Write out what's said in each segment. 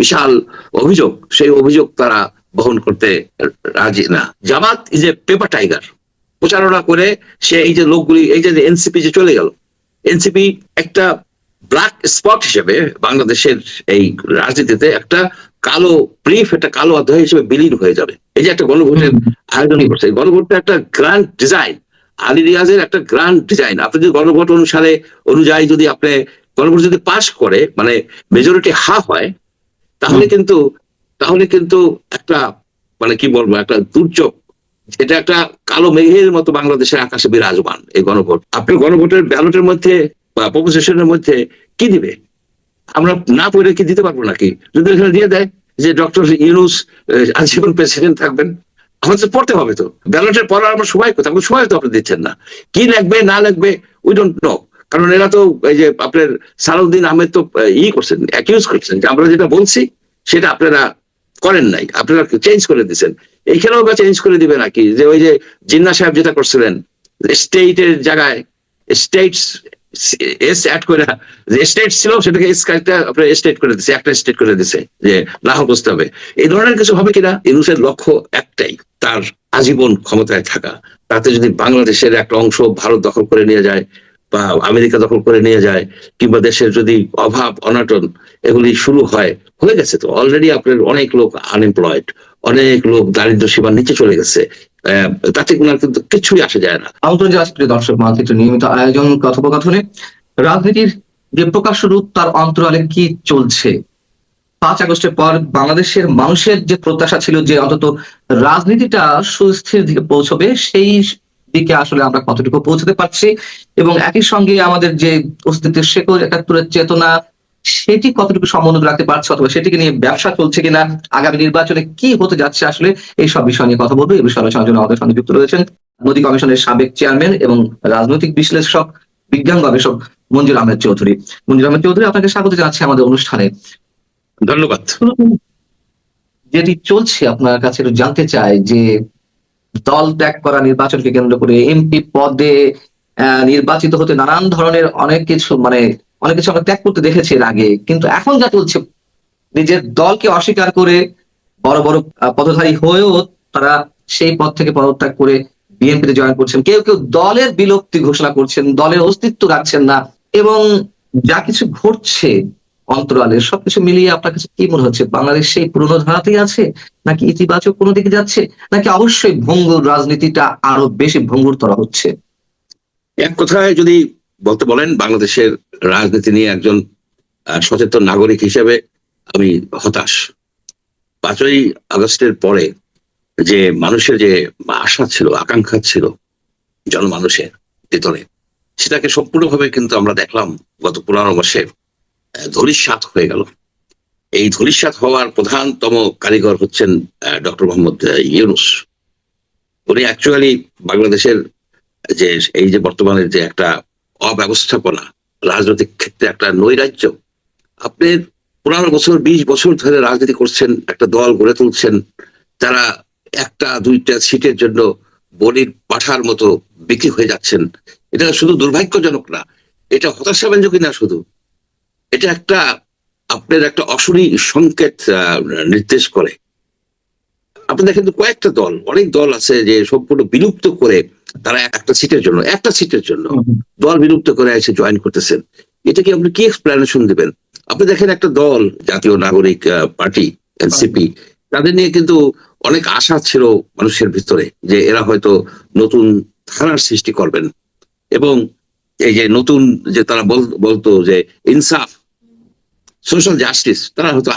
বিশাল অভিযোগ, সেই অভিযোগ তারা বহন করতে রাজি না। Jamaat is a paper tiger প্রচারণা করে সে এই যে লোকগুলি, এই যে এনসিপি যে চলে গেল এনসিপি একটা ব্ল্যাক স্পট হিসেবে বাংলাদেশের এই রাজনীতিতে একটা কালো ব্রিফ একটা কালো অধ্যায় হিসেবে বিলীন হয়ে যাবে। এই যে একটা গণভোটের আয়োজন করছে গণভোটটা একটা গ্র্যান্ড ডিজাইন আলী রিয়াজের একটা গ্র্যান্ড ডিজাইন আপনি যদি গণভোট অনুসারে, অনুযায়ী যদি আপনি গণভোট যদি পাশ করে মানে মেজরিটি হাফ হয় তাহলে কিন্তু তাহলে কিন্তু একটা মানে কি বলব, একটা দুর্যোগ এটা একটা কালো মেঘের মতো বাংলাদেশের আকাশে বিরাজমান এই গণভোট। আপনি গণভোটের ব্যালটের মধ্যে বা প্রপোজিশনের মধ্যে কি দিবে? আমরা না পড়ে কি দিতে পারব নাকি? যদি এখানে দিয়ে দেয় যে ডক্টর ইউনুস আজীবন প্রেসিডেন্ট থাকবেন, আমাদের তো পড়তে হবে তো। ব্যালটের পড়ার আমার সময় কোথায়? সময় তো আপনি দিচ্ছেন না। কি লাগবে, না লাগবে উই ডোন্ট নো কারণ এরা তো এই যে আপনার সালাউদ্দিন আহমেদ তো ই করছেন অ্যাকিউজ করছেন যে আমরা যেটা বলছি সেটা আপনারা করেন নাই, আপনারা চেঞ্জ করে দিচ্ছেন এইখানেও বা চেঞ্জ করে দিবে নাকি? যে ওই যে জিন্না সাহেব যেটা করছিলেন স্টেটের জায়গায় স্টেটস এস অ্যাড করে, যে স্টেট ছিল সেটাকে এস একটা আপনার স্টেট করে দিছে, একটা স্টেট করে দিছে, যে লাহোর বসতে হবে। এই ধরনের কিছু হবে কিনা? ইউনুসের লক্ষ্য একটাই, তার আজীবন ক্ষমতায় থাকা। তাতে যদি বাংলাদেশের একটা অংশ ভারত দখল করে নিয়ে যায় বা আমেরিকা দখল করে নিয়ে যায় কিংবা দেশের যদি অভাব, অনাটন এগুলি শুরু হয়, হয়ে গেছে তো। অলরেডি আপনার অনেক লোক আনএমপ্লয়েড অনেক লোক দারিদ্র সীমার নিচে চলে গেছে। তাতে কোনো কিন্তু কিছুই আসে যায় না। আমন্ত্রণ জানাচ্ছি দর্শক মানচিত্র নিয়মিত আয়োজন, কথোপকথনে, রাজনীতির যে প্রকাশ্য রূপ, তার অন্তরালে কি চলছে? পাঁচ আগস্টের পর বাংলাদেশের মানুষের যে প্রত্যাশা ছিল যে অন্তত রাজনীতিটা সুস্থির দিকে পৌঁছবে, সেই দিকে আসলে আমরা কতটুকু পৌঁছতে পারছি এবং একই সঙ্গে আমাদের যে অস্তিত্বের শেকড় একাত্তরের চেতনা সেটি কতটুকু সমন্বয় রাখতে পারছে অথবা সেটিকে নিয়ে ব্যবসা চলছে কিনা আগামী নির্বাচনে কি হতে যাচ্ছে আসলে এই সব বিষয় নিয়ে কথা বলব। এই বিষয়ে আলোচনার জন্য আমাদের সঙ্গে যুক্ত রয়েছেন নদী কমিশনের সাবেক চেয়ারম্যান এবং রাজনৈতিক বিশ্লেষক বিজ্ঞান গবেষক মঞ্জুর আহমেদ চৌধুরী। মঞ্জুর আহমেদ চৌধুরী আপনাকে স্বাগত জানাচ্ছি আমাদের অনুষ্ঠানে। ধন্যবাদ। যেটি চলছে আপনার কাছে একটু জানতে চাই যে দল ত্যাগ করা, নির্বাচনকে কেন্দ্র করে এমপি পদে নির্বাচিত হতে নানান ধরনের অনেক কিছু মানে অনেক কিছু আমরা ত্যাগ করতে দেখেছি এর আগে। কিন্তু এখন যা চলছে, নিজের দলকে অস্বীকার করে বড় বড় পদধারী হয়েও তারা সেই পদ থেকে পদত্যাগ করে বিএনপিতে জয়েন করছেন। কেউ কেউ দলের বিলুপ্তি ঘোষণা করছেন, দলের অস্তিত্ব রাখছেন না এবং যা কিছু ঘটছে অন্তরালে, সবকিছু মিলিয়ে আপনার কাছে কি মনে হচ্ছে? বাংলাদেশ সেই পুরনো ধারাতেই আছে? নাকি ইতিবাচক কোনো দিকে যাচ্ছে? নাকি অবশ্যই ভঙ্গুর রাজনীতিটা আরও বেশি ভঙ্গুর তরা হচ্ছে? এক কথায় যদি বলতে বলেন, বাংলাদেশের রাজনীতি নিয়ে একজন সচেতন নাগরিক হিসেবে আমি হতাশ। পাঁচই আগস্টের পরে যে মানুষের যে আশা ছিল, আকাঙ্ক্ষা ছিল জনমানুষের ভিতরে, সেটাকে সম্পূর্ণভাবে কিন্তু আমরা দেখলাম গত পনেরো মাসে। ধরিসাত হয়ে গেল। এই ধরিসাত হওয়ার প্রধানতম কারিগর হচ্ছেন ডক্টর মোহাম্মদ ইউনুস। উনি অ্যাকচুয়ালি বাংলাদেশের যে, এই যে বর্তমানে যে একটা অব্যবস্থাপনা, রাজনৈতিক ক্ষেত্রে একটা নৈরাজ্য, আপনি পনেরো বছর, বিশ বছর ধরে রাজনীতি করছেন, একটা দল গড়ে তুলছেন, তারা একটা, দুইটা সিটের জন্য বলির পাঠার মতো বিক্রি হয়ে যাচ্ছেন। এটা শুধু দুর্ভাগ্যজনক না, এটা হতাশাব্যঞ্জক না শুধু এটা একটা আপনার একটা অসুরি সংকেত নির্দেশ করে। আপনি দেখেন তো কয়েকটা দল অনেক দল আছে যে সম্পূর্ণ বিলুপ্ত করে তারা একটা সিটের জন্য একটা সিটের জন্য দল বিলুপ্ত করে এসে জয়েন করতেছেন। এটা কি আপনি কি এক্সপ্লেনেশন দিবেন? আপনি দেখেন একটা দল জাতীয় নাগরিক পার্টি এনসিপি তাদের নিয়ে কিন্তু অনেক আশা ছিল মানুষের ভিতরে যে এরা হয়তো নতুন ধারার সৃষ্টি করবেন। এবং এই যে নতুন যে তারা বলতো যে ইনসাফ সোশ্যাল জাস্টিস তারা হয়তো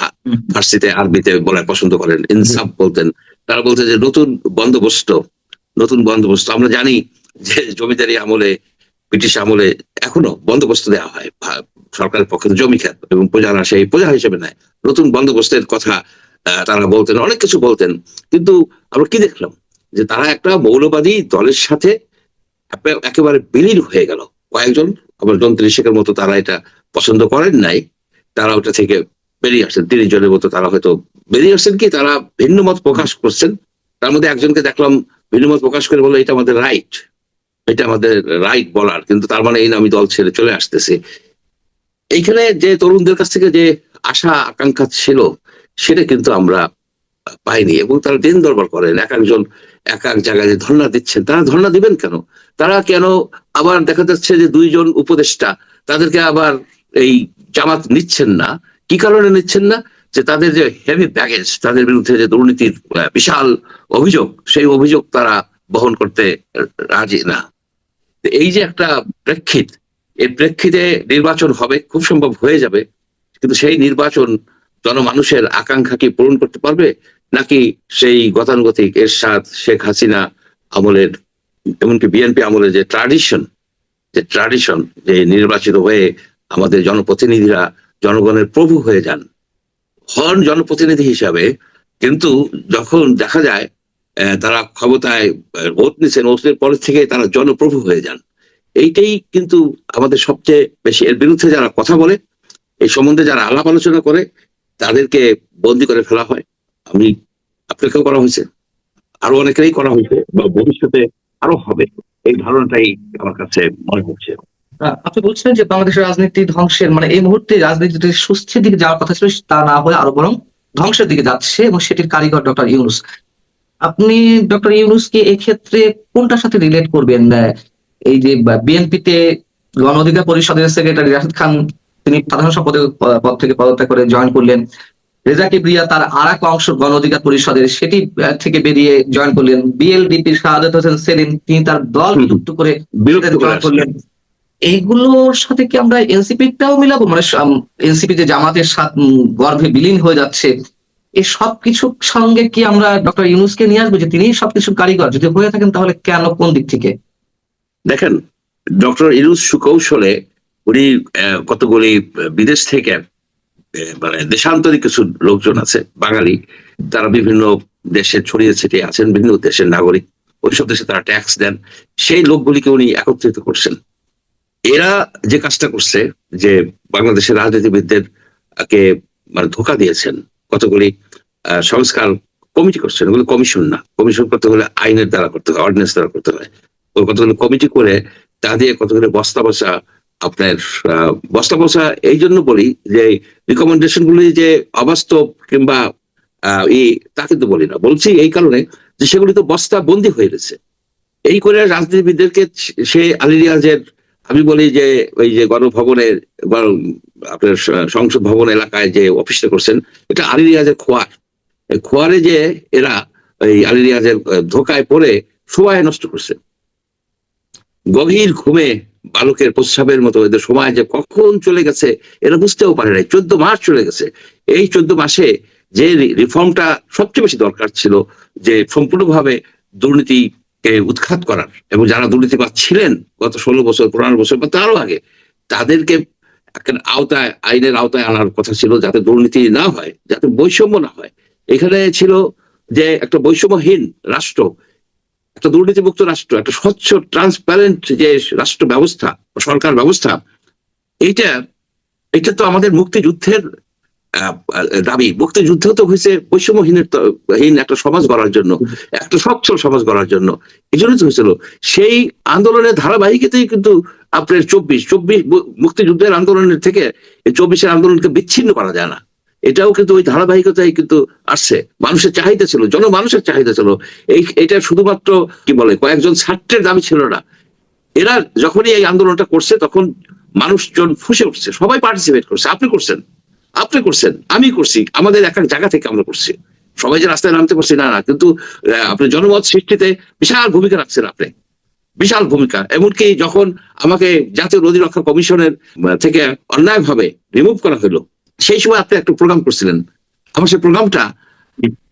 ফার্সিতে আরবিতে বলার পছন্দ করেন ইনসাফ বলতেন। তারা বলতে যে নতুন বন্দোবস্ত নতুন বন্দোবস্ত। আমরা জানি যে জমিদারি আমলে ব্রিটিশ আমলে এখনও বন্দোবস্ত দেওয়া হয় সরকারের পক্ষে জমি খাত এবং প্রজারা সেই প্রজা হিসেবে নেয়। নতুন বন্দোবস্তের কথা আহ, তারা বলতেন অনেক কিছু বলতেন। কিন্তু আমরা কি দেখলাম? যে তারা একটা মৌলবাদী দলের সাথে একেবারে বিলীন হয়ে গেল। কয়েকজন আবার যন্ত্রী শেখের মতো তারা এটা পছন্দ করেন নাই। তারা ওটা থেকে বেরিয়ে আসছেন। তিরিশ জনের মতো তারা হয়তো বেরিয়ে আসছেন কি? তারা ভিন্ন মত প্রকাশ করছেন। তার মধ্যে একজনকে দেখলাম ভিন্ন মত প্রকাশ করে বলল, এটা আমাদের রাইট এটা আমাদের রাইট বলার। কিন্তু তার মানে এই না আমি দল ছেড়ে চলে আসতেছি। এইখানে যে তরুণদের কাছ থেকে যে আশা, আকাঙ্ক্ষা ছিল, সেটা কিন্তু আমরা পাইনি এবং তারা দিন দরবার করেন। এক একজন, এক এক জায়গায় যে ধর্ণা দিচ্ছেন, তারা ধর্ণা দিবেন কেন? তারা কেন আবার দেখা যাচ্ছে যে দুইজন উপদেষ্টা, তাদেরকে আবার এই জামাত নিচ্ছেন না, কি কারণে নিচ্ছেন না? যে তাদের যে হেভি ব্যাগেজ তাদের বিরুদ্ধে যে দুর্নীতির বিশাল অভিযোগ, সেই অভিযোগ তারা বহন করতে রাজি না। এই যে একটা প্রেক্ষিত, এই প্রেক্ষিতে নির্বাচন হবে, খুব সম্ভব হয়ে যাবে, কিন্তু সেই নির্বাচন জনমানুষের আকাঙ্ক্ষা কি পূরণ করতে পারবে? নাকি সেই গতানুগতিক এরশাদ, শেখ হাসিনা আমলের, এমনকি বিএনপি আমলের যে ট্রাডিশন যে ট্রাডিশন যে নির্বাচিত হয়ে আমাদের জনপ্রতিনিধিরা জনগণের প্রভু হয়ে যান। হন জনপ্রতিনিধি হিসাবে কিন্তু যখন দেখা যায় তারা ক্ষমতায় ভোট নিচ্ছেন ওদের পরের থেকে তারা জনপ্রভু হয়ে যান। এইটাই কিন্তু আমাদের সবচেয়ে বেশি, এর বিরুদ্ধে যারা কথা বলে, এই সম্বন্ধে যারা আলাপ আলোচনা করে, তাদেরকে বন্দি করে ফেলা হয়। আমি আপনাকেও করা হয়েছে। আরও অনেকেরই করা হয়েছে, বা ভবিষ্যতে আরও হবে। এই ধারণাটাই আমার কাছে মনে হচ্ছে। আপনি বলছেন যে বাংলাদেশের রাজনীতি ধ্বংসের মানে এই মুহূর্তে রাজনীতিতে সুস্থের দিকে যাওয়ার কথা ছিল তা না হয়ে আরও বরং ধ্বংসের দিকে যাচ্ছে এবং সেটির কারিগর ডক্টর ইউনুস। আপনি ডক্টর ইউনুসকে এক্ষেত্রে কোনটার সাথে রিলেট করবেন? এই যে বিএনপিতে গণ অধিকার পরিষদের সেক্রেটারি রাশিদ খান তিনি সাধারণ সম্পাদক পদ থেকে পদত্যাগ করে জয়েন করলেন। রেজা কিবরিয়া তার আর এক অংশ গণ অধিকার পরিষদের সেটি থেকে বেরিয়ে জয়েন করলেন। বিএলডিপির শাহাদত হোসেন সেলিম তিনি তার দল বিলুপ্ত করে আসছে। করলেন। এইগুলোর সাথে কি আমরা এনসিপিটাও মিলাবো? মানে এনসিপি যে জামাতের গর্ভে বিলীন হয়ে যাচ্ছে এই সবকিছুর সঙ্গে কি আমরা ডক্টর ইউনুসকে নিয়ে আসব যে তিনি সবকিছু কারিগর? যদি হয়ে থাকেন তাহলে কেন কোন দিক থেকে? দেখেন, ডক্টর ইরুজ সুকৌশলে উনি কতগুলি বিদেশ থেকে মানে দেশান্তরিক কিছু লোকজন আছে, বাঙালি, তারা বিভিন্ন দেশে ছড়িয়ে ছিটিয়ে আছেন, বিভিন্ন দেশের নাগরিক। ওইসব দেশে তারা ট্যাক্স দেন। সেই লোকগুলিকে উনি একত্রিত করছেন। এরা যে কাজটা করছে, যে বাংলাদেশের রাজনীতিবিদদের কে মানে ধোকা দিয়েছেন, কতগুলি সংস্কার কমিটি করছেন ওগুলো কমিশন না। কমিশন করতে হলে আইনের দ্বারা করতে হয় অর্ডিন্যান্স দ্বারা করতে হয়। ওই কতগুলো কমিটি করে, তা দিয়ে কতগুলো বস্তা বসা আপনার বস্তা বসা এই জন্য বলি যে রিকমেন্ডেশন গুলি যে অবাস্তব কিংবা ই, তা কিন্তু বলি না। বলছি এই কারণে যে সেগুলি তো বস্তা বন্দি হয়ে গেছে। এই করে রাজনীতিবিদদেরকে সে আলিরিয়াজের আমি বলি যে ওই যে গণভবনের আপনার সংসদ ভবন এলাকায় যে অফিসটা করছেন এটা আলিরিয়াজের খোয়ার। এই খোয়ারে যে এরা এই আলিরিয়াজের আহ, ধোকায় পড়ে সময় নষ্ট করছে। গভীর ঘুমে বালকের প্রস্রাবের মতো এদের সময় যে কখন চলে গেছে এরা বুঝতেও পারে নাই। চোদ্দ মাস চলে গেছে। এই চোদ্দ মাসে যে রিফর্মটা সবচেয়ে বেশি দরকার ছিল যে সম্পূর্ণভাবে দুর্নীতিকে উৎখাত করার। এবং যারা দুর্নীতিবাদ ছিলেন গত ষোলো বছর, পনেরো বছর বা তারও আগে, তাদেরকে আওতায়, আইনের আওতায় আনার কথা ছিল যাতে দুর্নীতি না হয়, যাতে বৈষম্য না হয়। এখানে ছিল যে একটা বৈষম্যহীন রাষ্ট্র, একটা দুর্নীতিমুক্ত রাষ্ট্র, একটা স্বচ্ছ ট্রান্সপারেন্ট যে রাষ্ট্র ব্যবস্থা সরকার ব্যবস্থা এইটা এটা তো আমাদের মুক্তিযুদ্ধের দাবি। মুক্তিযুদ্ধ তো হয়েছে বৈষম্যহীনের একটা সমাজ গড়ার জন্য, একটা স্বচ্ছ সমাজ গড়ার জন্য। এই জন্য তো হয়েছিল। সেই আন্দোলনের ধারাবাহিকতেই কিন্তু আপনার চব্বিশ। চব্বিশ মুক্তিযুদ্ধের আন্দোলনের থেকে চব্বিশের আন্দোলনকে বিচ্ছিন্ন করা যায় না। এটাও কিন্তু ওই ধারাবাহিকতায় কিন্তু আসছে। মানুষের চাহিদা ছিল, জনমানুষের চাহিদা ছিল। এই, এটা শুধুমাত্র কি বলে, কয়েকজন ছাত্রের দাবি ছিল না। এরা যখনই এই আন্দোলনটা করছে, তখন মানুষজন ফুসে উঠছে। সবাই পার্টিসিপেট করছে। আপনি করছেন। আপনি করছেন, আমি করছি, আমাদের এক এক জায়গা থেকে আমরা করছি। সবাই যে রাস্তায় নামতে পারছি, না না, কিন্তু আপনি জনমত সৃষ্টিতে বিশাল ভূমিকা রাখছেন আপনি। বিশাল ভূমিকা, এমনকি যখন আমাকে জাতীয় নদী রক্ষা কমিশনের থেকে অন্যায়ভাবে রিমুভ করা হলো, সেই সময় আপনি একটা প্রোগ্রাম করছিলেন। আমার সেই প্রোগ্রামটা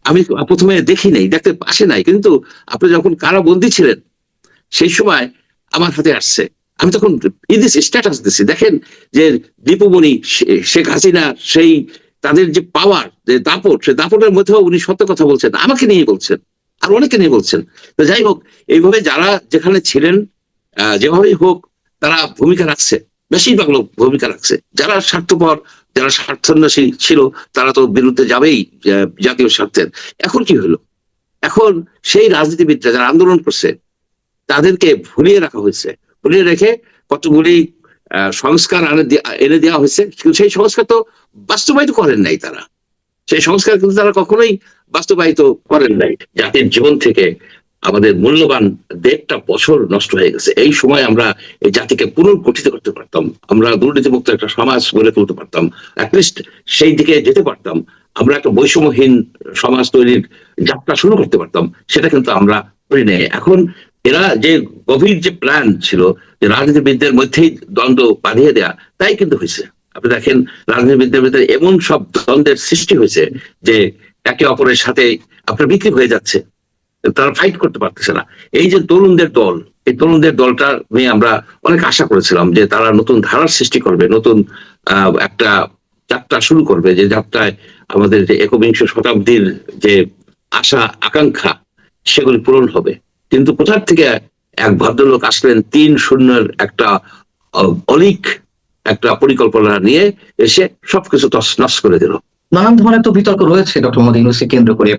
আমি প্রথমে দেখি নাই, দেখতে আসে নাই, কিন্তু আপনি যখন কারাবন্দী ছিলেন, সেই সময় আমার হাতে আসছে। আমি তখন ইদিস স্ট্যাটাস দিছি, দেখেন যে দীপমণি শেখ হাসিনা, সেই তাদের যে পাওয়ার যে দাপট, সে দাপটের মধ্যেও উনি সত্য কথা বলছেন, আমাকে নিয়ে বলছেন, আর অনেকে নিয়ে বলছেন। তো যাই হোক, এইভাবে যারা যেখানে ছিলেন যেভাবেই হোক, তারা ভূমিকা রাখছে, বেশিরভাগ লোক ভূমিকা রাখছে। যারা স্বার্থপর, যারা স্বার্থান্বেষী ছিল, তারা তো বিরুদ্ধে যাবেই জাতীয় স্বার্থের। এখন কি হলো? এখন সেই রাজনীতিবিদরা যারা আন্দোলন করছে, তাদেরকে ভুলিয়ে রাখা হয়েছে। ভুলিয়ে রেখে কতগুলি সংস্কার এনে দেওয়া হয়েছে। কিন্তু সেই সংস্কার তো বাস্তবায়িত করেন নাই তারা। সেই সংস্কার কিন্তু তারা কখনোই বাস্তবায়িত করেন নাই। জাতির জীবন থেকে আমাদের মূল্যবান দেড়টা বছর নষ্ট হয়ে গেছে। এই সময় আমরা এই জাতিকে পুনর্গঠিত করতে পারতাম। আমরা দুর্নীতিমুক্ত একটা সমাজ গড়ে তুলতে পারতাম। অ্যাটলিস্ট সেই দিকে যেতে পারতাম। আমরা একটা বৈষম্যহীন সমাজ তৈরির যাত্রা শুরু করতে পারতাম। সেটা কিন্তু আমরা করি নাই এখন এরা যে গভীর যে প্ল্যান ছিল যে রাজনীতিবিদদের মধ্যেই দ্বন্দ্ব বাঁধিয়ে দেয়া, তাই কিন্তু হয়েছে। আপনি দেখেন, রাজনীতিবিদদের ভিতরে এমন সব দ্বন্দ্বের সৃষ্টি হয়েছে যে একে অপরের সাথে আপনার বিক্রি হয়ে যাচ্ছে, তারা ফাইট করতে পারতেছে না। এই যে তরুণদের দল, এই তরুণদের দলটা নিয়ে আমরা অনেক আশা করেছিলাম যে তারা নতুন ধারার সৃষ্টি করবে, নতুন একটা যাত্রা শুরু করবে, যে যাত্রায় আমাদের যে একবিংশ শতাব্দীর যে আশা, আকাঙ্ক্ষা, সেগুলি পূরণ হবে। কিন্তু কোথার থেকে এক ভদ্রলোক আসলেন তিন শূন্যের একটা অলিক, একটা পরিকল্পনা নিয়ে এসে সবকিছু তছনছ করে দিল। নানান ধরনের তো বিতর্ক রয়েছে, ডক্টর মোদী ইউনুসকে কেন্দ্র করে।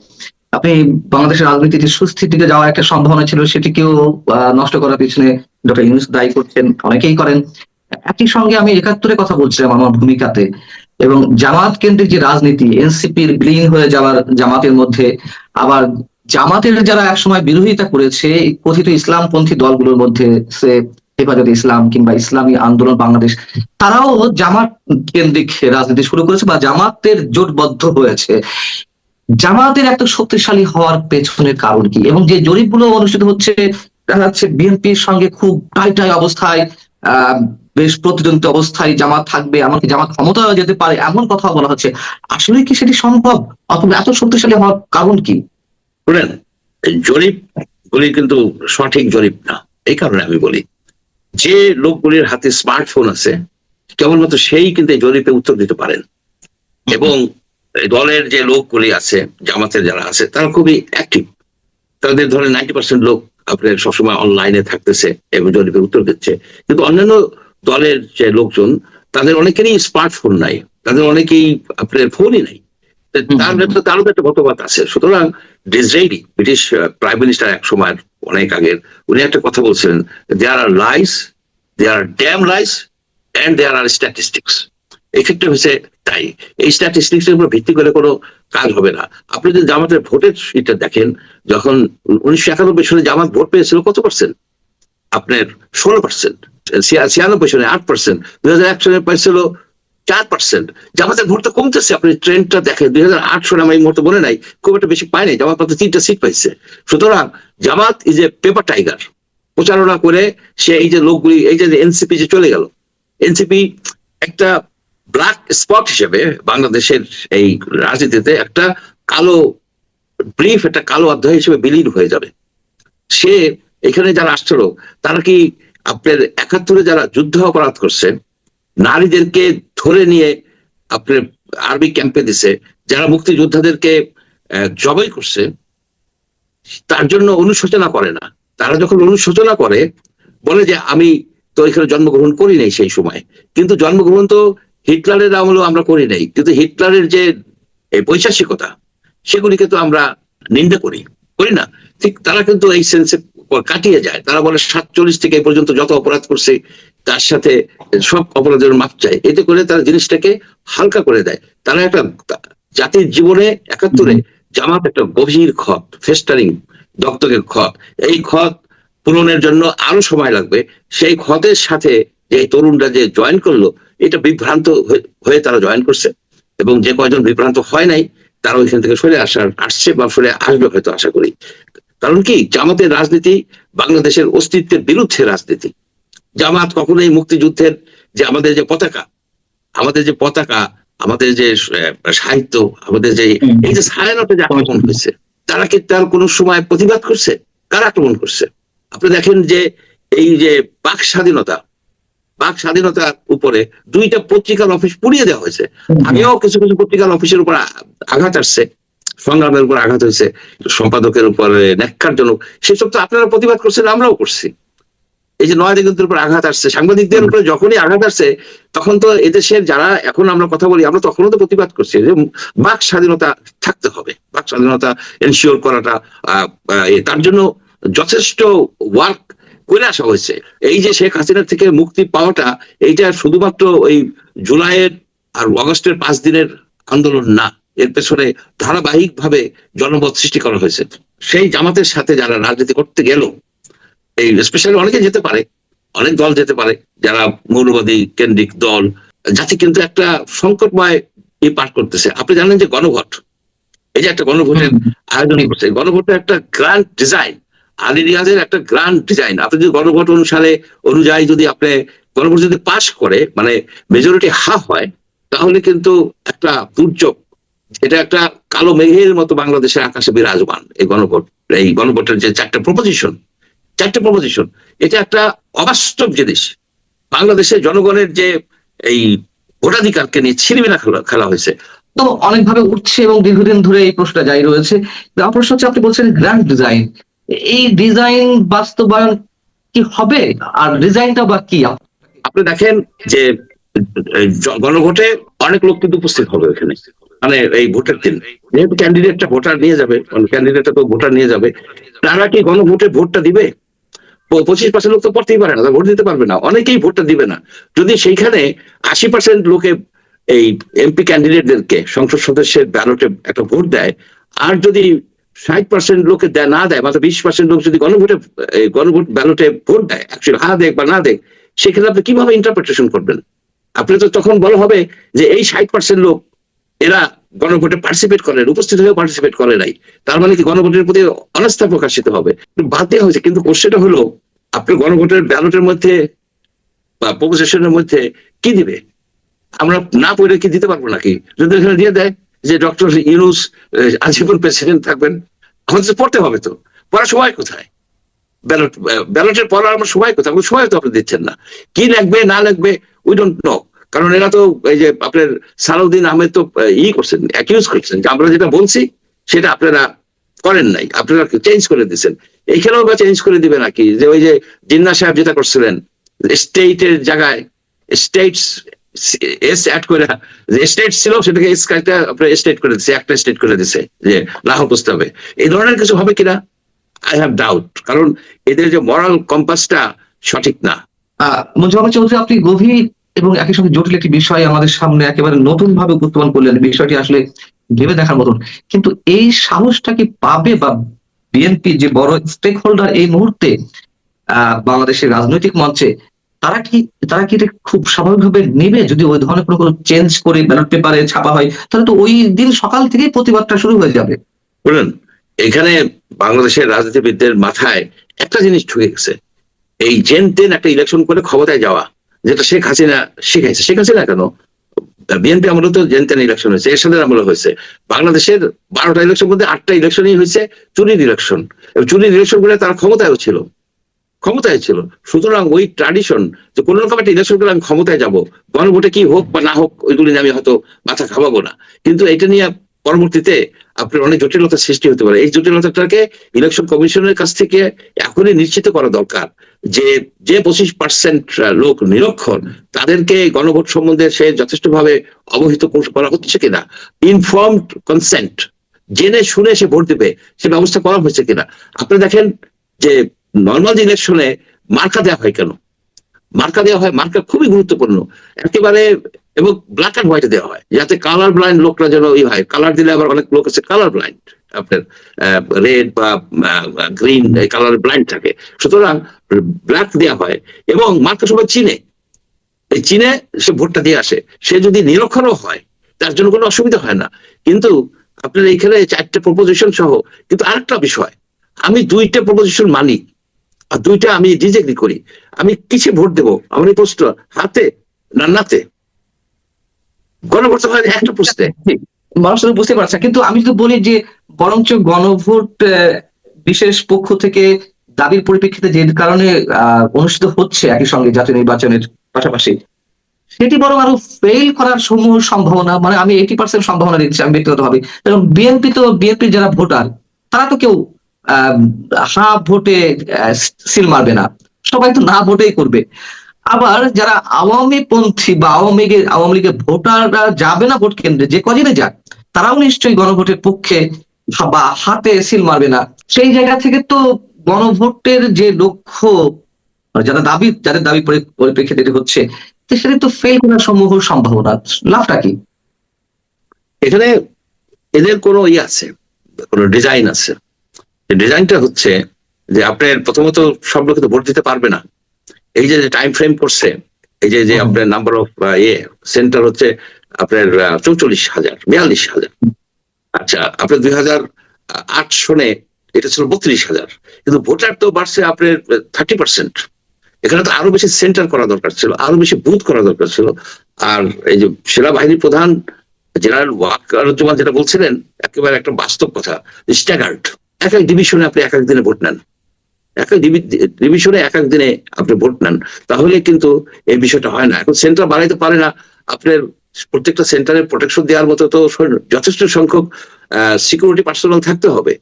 আপনি বাংলাদেশের রাজনীতিতে সুস্থির দিকে যাওয়ার একটা সম্ভাবনা ছিল, সেটিকেও নষ্ট করার পিছনে ডক্টর ইউনুস দায়ী করছেন, অনেকেই করেন। একই সঙ্গে আমি একাত্তরে কথা বলছিলাম আমার ভূমিকাতে, এবং জামাত কেন্দ্রিক যে রাজনীতি, এনসিপির বিলীন হয়ে যাওয়ার জামাতের মধ্যে আবার জামাতের যারা একসময় বিরোধিতা করেছে কথিত ইসলামপন্থী দলগুলোর মধ্যে সে হেফাজত ইসলাম কিংবা ইসলামী আন্দোলন বাংলাদেশ, তারাও জামাত কেন্দ্রিক রাজনীতি শুরু করেছে বা জামাতের জোটবদ্ধ হয়েছে। জামাতের একটা শক্তিশালী হওয়ার পেছনের কারণ কি? এবং যে জরিপগুলো অনুষ্ঠিত হচ্ছে, দেখা যাচ্ছে বিএনপির সঙ্গে খুব টাই টাই অবস্থায় বেশ প্রতিদ্বন্দ্বী অবস্থায় জামাত থাকবে, এমনকি জামাত ক্ষমতাও যেতে পারে, এমন কথা বলা হচ্ছে। আসলে কি সেটি সম্ভব? অথবা এত শক্তিশালী হওয়ার কারণ কি? শুনেন জরিপ গুলি কিন্তু সঠিক জরিপ না। এই কারণে আমি বলি যে লোকগুলির হাতে স্মার্টফোন আছে কেবলমাত্র সেই কিন্তু এই জরিপে উত্তর দিতে পারেন। এবং দলের যে লোকগুলি আছে জামাতের যারা আছে তারা খুবই অ্যাক্টিভ তাদের ধরে নাইনটি পার্সেন্ট লোক আপনার সবসময় অনলাইনে থাকতেছে এবং জরিপের উত্তর দিচ্ছে। কিন্তু অন্যান্য দলের যে লোকজন তাদের অনেকেরই স্মার্টফোন নাই। তাদের অনেকেই আপনার ফোনই নাই। তার তারও একটা মতবাদ আছে। সুতরাং ডিসরেইডি ব্রিটিশ প্রাইম মিনিস্টার এক সময় অনেক আগের উনি একটা কথা বলছিলেন there are lies there are damn lies and there are statistics এক্ষেত্রে হচ্ছে তাই। এই স্ট্যাটিস্টিক্স এর উপর ভিত্তি করে কোনো কাজ হবে না। আপনি যদি জামাতের ভোটের এটা দেখেন যখন উনিশশো একানব্বই সালে জামাত ভোট পেয়েছিল কত পার্সেন্ট আপনার ষোলো পার্সেন্ট ছিয়ানব্বই সালে আট পার্সেন্ট দুই হাজার এক সালে পেয়েছিল চার পার্সেন্ট জামাতের ভোট তো কমতেছে। আপনি ট্রেন্ডটা দেখেন, দুই হাজার আট সালে আমার এই মুহূর্তে মনে নাই, খুব একটা বেশি পায়নি জামাত মাত্র তিনটা সিট পাইছে। সুতরাং Jamaat is a paper tiger প্রচারণা করে সে এই যে লোকগুলি, এই যে এনসিপি যে চলে গেল এনসিপি একটা ব্ল্যাক স্পট হিসেবে বাংলাদেশের এই রাজনীতিতে একটা কালো ব্রিফ একটা কালো অধ্যায় হিসেবে বিলীন হয়ে যাবে। সে এখানে যারা আসছিল তারা কি আপনার একাত্তরে যারা যুদ্ধ অপরাধ করছে নারীদেরকে ধরে নিয়ে আপনার আর্মি ক্যাম্পে দিছে, যারা মুক্তিযোদ্ধাদেরকে জবাই করছে, তার জন্য অনুশোচনা করে না। তারা যখন অনুশোচনা করে, বলে যে আমি তো এখানে জন্মগ্রহণ করি নাই সেই সময়। কিন্তু জন্মগ্রহণ তো হিটলারের আমলেও আমরা করি নাই। কিন্তু হিটলারের যে বৈশাসিকতা, সেগুলিকে তো আমরা নিন্দা করি। করি না। ঠিক তারা কিন্তু এই সেন্সে কাটিয়ে যায়। তারা বলে সাতচল্লিশ থেকে পর্যন্ত যত অপরাধ করছে তার সাথে সব অপরাধের মাপ চায়। এতে করে তারা জিনিসটাকে হালকা করে দেয়। তারা একটা জাতির জীবনে একাত্তরে জামাত একটা গভীর ক্ষত ফেস্টারিং দগ্ধকের ক্ষত এই ক্ষত পূরণের জন্য আরও সময় লাগবে। সেই ক্ষতের সাথে যে এই তরুণরা যে জয়েন করল এটা বিভ্রান্ত হয়ে- হয়ে তারা জয়েন করছে। এবং যে কয়জন বিভ্রান্ত হয় নাই তারা ওইখান থেকে সরে আসার আসছে বা সরে আসবে হয়তো আশা করি। কারণ কি? জামাতের রাজনীতি বাংলাদেশের অস্তিত্বের বিরুদ্ধে রাজনীতি। জামাত কখনোই মুক্তিযুদ্ধের যে আমাদের যে পতাকা, আমাদের যে পতাকা, আমাদের যে সাহিত্য, আমাদের যে এই যে স্বাধীনতা যে আক্রমণ হয়েছে, তারা কি তার কোনো সময় প্রতিবাদ করছে? কারা আক্রমণ করছে? আপনি দেখেন যে এই যে বাক স্বাধীনতা, বাক স্বাধীনতার উপরে দুইটা পত্রিকার অফিস পুড়িয়ে দেওয়া হয়েছে। আগেও কিছু কিছু পত্রিকার অফিসের উপর আঘাত আসছে, সংগ্রামের উপর আঘাত হয়েছে, সম্পাদকের উপরে ন্যাক্কারজনক, সেসব তো আপনারা প্রতিবাদ করছেন, আমরাও করছি। এই যে নয় দিগন্তের উপর আঘাত আসছে, সাংবাদিকদের উপরে যখনই আঘাত আসছে, তখন তো এদেশের যারা এখন আমরা কথা বলি, আমরা তখনও তো প্রতিবাদ করছি যে বাক স্বাধীনতা থাকতে হবে। বাক স্বাধীনতা এনশিওর করাটা তার জন্য যথেষ্ট ওয়ার্ক করে আসা হয়েছে। এই যে শেখ হাসিনা থেকে মুক্তি পাওয়াটা, এইটা শুধুমাত্র ওই জুলাইয়ের আর অগস্টের পাঁচ দিনের আন্দোলন না, এর পেছনে ধারাবাহিক ভাবে জনমত সৃষ্টি করা হয়েছে। সেই জামাতের সাথে যারা রাজনীতি করতে গেল এই স্পেশালি অনেকে যেতে পারে অনেক দল যেতে পারে যারা মৌলবাদী কেন্দ্রিক দল জাতি কিন্তু একটা সংকটময় ই পাঠ করতেছে। আপনি জানেন যে গণভোট এই যে একটা গণভোটের আয়োজন করছে গণভোটের একটা গ্র্যান্ড ডিজাইন আলী রিয়াজের একটা গ্র্যান্ড ডিজাইন আপনি যদি গণভোট অনুসারে অনুযায়ী যদি আপনি গণভোট যদি পাশ করে মানে মেজরিটি হা হয় তাহলে কিন্তু একটা দুর্যোগ এটা একটা কালো মেঘের মতো বাংলাদেশের আকাশে বিরাজমান এই গণভোট এই গণভোটের যে চারটা প্রপোজিশন চারটে প্রপোজিশন এটা একটা অবাস্তব জিনিস বাংলাদেশের জনগণের যে এই ভোটাধিকারকে নিয়ে ছিনিমিনা খেলা খেলা হয়েছে, তো অনেকভাবে উঠছে এবং দীর্ঘদিন ধরে এই প্রশ্নটা জারি রয়েছে। প্রশ্ন হচ্ছে আপনি বলছেন গ্র্যান্ড ডিজাইন এই ডিজাইন বাস্তবায়ন কি হবে? আর ডিজাইনটা বা কি? আপনি দেখেন যে গণভোটে অনেক লোক কিন্তু উপস্থিত হবে এখানে। মানে এই ভোটের দিন। যেহেতু ক্যান্ডিডেটটা ভোটার নিয়ে যাবে ক্যান্ডিডেটটা তো ভোটার নিয়ে যাবে, তারা কি গণভোটে ভোটটা দিবে? পঁচিশ পার্সেন্ট লোক তো পড়তেই পারে না ভোট দিতে পারবে না, অনেকেই ভোটটা দিবে না। যদি সেইখানে আশি পার্সেন্ট লোকে এই এমপি ক্যান্ডিডেটদেরকে সংসদ সদস্যের ব্যালটে একটা ভোট দেয়, আর যদি ষাট পার্সেন্ট লোকে দেয়, না দেয়, মাত্র বিশ পার্সেন্ট লোক যদি গণভোটে গণভোট ব্যালটে ভোট দেয় অ্যাকচুয়ালি হা দেখ বা না দেখ সেক্ষেত্রে আপনি কীভাবে ইন্টারপ্রিটেশন করবেন? আপনি তো তখন বলা হবে যে এই ষাট পার্সেন্ট লোক এরা গণভোটে পার্টিসিপেট করেন উপস্থিত হয়ে পার্টিসিপেট করে নাই। তার মানে কি গণভোটের প্রতি অনাস্থা প্রকাশিত হবে? বাদ দেওয়া হয়েছে, কিন্তু কোশ্চেনটা হলো, আপনি গণভোটের ব্যালটের মধ্যে বা প্রপোজিশনের মধ্যে কি দিবে? আমরা না পড়ে কি দিতে পারব নাকি? যদি এখানে দিয়ে দেয় যে ডক্টর ইউনুস আজীবন প্রেসিডেন্ট থাকবেন, আমাদের পড়তে হবে তো। পড়ার সময় কোথায়? ব্যালট ব্যালটের পড়ার আমার সময় কোথায়? কোনো সময় তো আপনি দিচ্ছেন না। কি লাগবে, না লাগবে উই ডোন্ট নো কারণ এরা তো এই যে আপনার সালাউদ্দিন আহমেদ তো ই করছেন অ্যাকিউজ করছেন যে আমরা যেটা বলছি, সেটা আপনারা করেন নাই। আপনারা চেঞ্জ করে দিচ্ছেন এইখানেও বা চেঞ্জ করে দিবে নাকি? যে ওই যে জিন্না সাহেব যেটা করছিলেন স্টেটের জায়গায় স্টেটস এস অ্যাড করে, যে স্টেট ছিল, সেটাকে এস একটা আপনার স্টেট করে দিচ্ছে একটা স্টেট করে দিচ্ছে যে লাহোর প্রস্তাবে। এই ধরনের কিছু হবে কিনা? আই হ্যাভ ডাউট কারণ এদের যে মরাল কম্পাসটা সঠিক না। মঞ্জুর চৌধুরী, আপনি গভীর এবং একই সঙ্গে জটিল একটি বিষয় আমাদের সামনে একেবারে নতুন ভাবে উপস্থাপন করলেন। বিষয়টি আসলে ভেবে দেখার মতন। কিন্তু এই সাহসটা কি পাবে বা বিএনপি যে বড় স্টেক হোল্ডার এই মুহূর্তে বাংলাদেশের রাজনৈতিক মঞ্চে, তারা কি তারা কি এটা খুব স্বাভাবিকভাবে নেবে? যদি ওই ধরনের কোনো কোনো চেঞ্জ করে ব্যালট পেপারে ছাপা হয়, তাহলে তো ওই দিন সকাল থেকেই প্রতিবাদটা শুরু হয়ে যাবে। বলুন, এখানে বাংলাদেশের রাজনীতিবিদদের মাথায় একটা জিনিস ঢুকে গেছে। এই জেন তেন একটা ইলেকশন করে ক্ষমতায় যাওয়া। যেটা শেখ হাসিনা শিখাইছে। শেখ হাসিনা কেন? বিএনপি আমলে তো জেন তেন ইলেকশন হয়েছে, এরশাদের আমলে হয়েছে। বাংলাদেশের বারোটা ইলেকশন মধ্যে আটটা ইলেকশনই হয়েছে চুরির ইলেকশন এবং চুরির ইলেকশন করে তারা ক্ষমতায়ও ছিল। ক্ষমতায় ছিল। সুতরাং ওই ট্রাডিশন যে কোনো রকম একটা ইলেকশন করে আমি ক্ষমতায় যাব। গণভোটে কি হোক বা না হোক, ওইগুলি নিয়ে আমি হয়তো মাথা খাওয়াবো না। কিন্তু এটা নিয়ে পরবর্তীতে আপনার অনেক জটিলতা সৃষ্টি হতে পারে। এই জটিলতাটাকে ইলেকশন কমিশনের কাছ থেকে এখনই নিশ্চিত করা দরকার যে যে পঁচিশ পার্সেন্ট লোক নিরক্ষর, তাদেরকে গণভোট সম্বন্ধে সে যথেষ্টভাবে অবহিত করা হচ্ছে কিনা ইনফর্মড কনসেন্ট জেনে শুনে সে ভোট দেবে, সে ব্যবস্থা করা হয়েছে কিনা। আপনি দেখেন যে নর্মাল ইলেকশনে মার্কা দেওয়া হয় কেন? মার্কা দেওয়া হয়, মার্কা খুবই গুরুত্বপূর্ণ। একেবারে এবং ব্ল্যাক অ্যান্ড হোয়াইটে দেওয়া হয়। যাতে কালার ব্লাইন্ড লোকরা যেন ই হয়। কালার দিলে আবার অনেক লোক আছে কালার ব্লাইন্ড আপনার রেড বা গ্রিন কালার ব্লাইন্ড থাকে। সুতরাং ব্ল্যাক দেওয়া হয় এবং মার্কা সবাই চিনে। এই চিনে সে ভোটটা দিয়ে আসে। সে যদি নিরক্ষরও হয়, তার জন্য কোনো অসুবিধা হয় না। কিন্তু আপনার এখানে চারটে প্রপোজিশন সহ কিন্তু আরেকটা বিষয়। আমি দুইটা প্রপোজিশন মানি আর দুইটা আমি ডিজেগ্রি করি। আমি কিসে ভোট দেবো? আমার এই প্রশ্ন হাতে না নাতে? গণভোট হয় একটা প্রশ্নে। মানুষ তো বুঝতে পারছে। কিন্তু আমি যদি বলি যে বরঞ্চ গণভোট বিশেষ পক্ষ থেকে দাবির পরিপ্রেক্ষিতে যে কারণে অনুষ্ঠিত হচ্ছে একই সঙ্গে জাতীয় নির্বাচনের পাশাপাশি, সেটি বরং আরও ফেল করার সমূহ সম্ভাবনা মানে আমি এইটি পার্সেন্ট সম্ভাবনা দিচ্ছি আমি ব্যক্তিগতভাবে। কারণ বিএনপি তো বিএনপি যারা ভোটার, তারা তো কেউ হা ভোটে সিল মারবে না। সবাই তো না ভোটেই করবে। আবার যারা আওয়ামী পন্থী বা আওয়ামী আওয়ামী লীগের ভোটাররা যাবে না ভোট কেন্দ্রে, যে কদিনে যাক, তারাও নিশ্চয়ই গণভোটের পক্ষে বা হাতে সিল মারবে না। সেই জায়গা থেকে তো গণভোটের যে লক্ষ্য মানে যারা দাবি, যাদের দাবি পরি- পরিপ্রেক্ষিতে হচ্ছে, সেটা তো ফেল করার সমূহ সম্ভাবনা। লাভটা কি? এখানে এদের কোনো ইয়ে আছে, কোনো ডিজাইন আছে। ডিজাইনটা হচ্ছে যে আপনার প্রথমত সব লোকে তো ভোট দিতে পারবে না। এই যে টাইম ফ্রেম করছে এই যে যে আপনার নাম্বার অফ ইয়ে সেন্টার হচ্ছে আপনার চৌচল্লিশ হাজার বিয়াল্লিশ হাজার। আচ্ছা আপনার দুই হাজার আট সনে এটা ছিল বত্রিশ হাজার। কিন্তু ভোটার তো বাড়ছে আপনার থার্টি পার্সেন্ট এখানে তো আরও বেশি সেন্টার করা দরকার ছিল আরও বেশি বুথ করা দরকার ছিল। আর এই যে সেনাবাহিনীর প্রধান জেনারেল ওয়াকারুজ্জামান যেটা বলছিলেন একেবারে একটা বাস্তব কথা স্ট্যাগার্ড। এক এক ডিভিশনে আপনি এক এক দিনে ভোট নেন। ডিভিশনে এক এক দিনে আপনি ভোট নেন। তাহলে কিন্তু এই বিষয়টা হয় না। এখন সেন্টার বাড়াইতে পারে না। আপনার প্রত্যেকটা সেন্টারে প্রোটেকশন দেওয়ার মতো তো যথেষ্ট সংখ্যক সিকিউরিটি পার্সোনাল থাকতে হবে।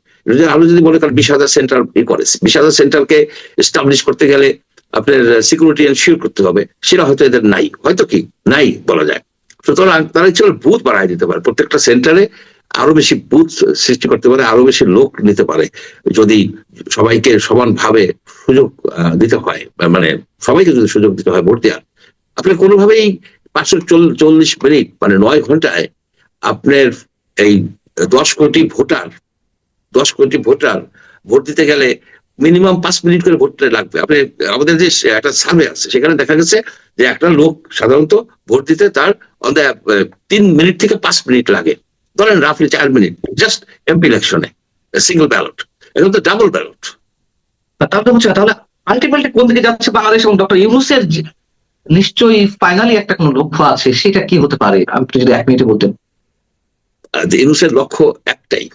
আরও যদি মনে করেন বিশ হাজার সেন্টার ই করে, বিশ হাজার সেন্টারকে এস্টাবলিশ করতে গেলে আপনার সিকিউরিটি এনশিওর করতে হবে। সেটা হয়তো এদের নাই। হয়তো কি? নাই বলা যায়। সুতরাং তারা করলে বুথ বাড়ায় দিতে পারে। প্রত্যেকটা সেন্টারে আরও বেশি বুথ সৃষ্টি করতে পারে আরও বেশি লোক নিতে পারে। যদি সবাইকে সমানভাবে সুযোগ আহ, দিতে হয় মানে সবাইকে যদি সুযোগ দিতে হয় ভোট দেওয়ার আপনি কোনোভাবেই পাঁচশো চল্লিশ মিনিট মানে নয় ঘন্টায় আপনার এই দশ কোটি ভোটার দশ কোটি ভোটার ভোট দিতে গেলে মিনিমাম পাঁচ মিনিট করে ভোট লাগবে। আপনি আমাদের যে একটা সার্ভে আছে সেখানে দেখা গেছে যে একটা লোক সাধারণত ভোট দিতে তার তিন মিনিট থেকে পাঁচ মিনিট লাগে। ধরেন রাফলি চার মিনিট জাস্ট এমপি ইলেকশনে সিঙ্গল ব্যালট এখন তো ডাবল ব্যালট তাহলে হচ্ছে, তাহলে আলটিমেটলি কোন দিকে যাচ্ছে বাংলাদেশ এবং ডক্টর ইউনুসের নিশ্চয়ই ফাইনালি একটা কোনো লক্ষ্য আছে, সেটা কি হতে পারে? আপনি যদি এক মিনিটে বলতেন। ইউনুসের লক্ষ্য একটাই,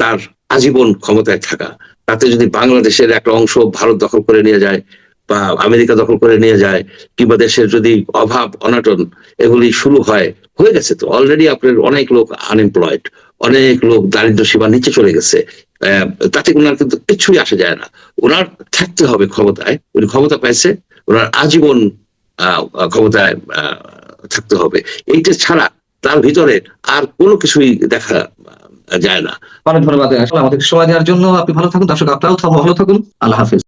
তার আজীবন ক্ষমতায় থাকা। তাতে যদি বাংলাদেশের একটা অংশ ভারত দখল করে নিয়ে যায় বা আমেরিকা দখল করে নিয়ে যায়, কিংবা দেশের যদি অভাব, অনাটন এগুলি শুরু হয়, হয়ে গেছে তো। অলরেডি আপনার অনেক লোক আনএমপ্লয়েড অনেক লোক দারিদ্র সীমার নিচে চলে গেছে। তাতে ওনার কিন্তু কিছুই আসে যায় না। ওনার থাকতে হবে ক্ষমতায়, উনি ক্ষমতা পাইছে, ওনার আজীবন ক্ষমতায় থাকতে হবে। এইটা ছাড়া তার ভিতরে আর কোনো কিছুই দেখা, যায় না। অনেক ধন্যবাদ। আসলে আমাদের সময় দেওয়ার জন্য আপনি ভালো থাকুন। দর্শক, আপনারাও ভালো থাকুন। আল্লাহ হাফিজ।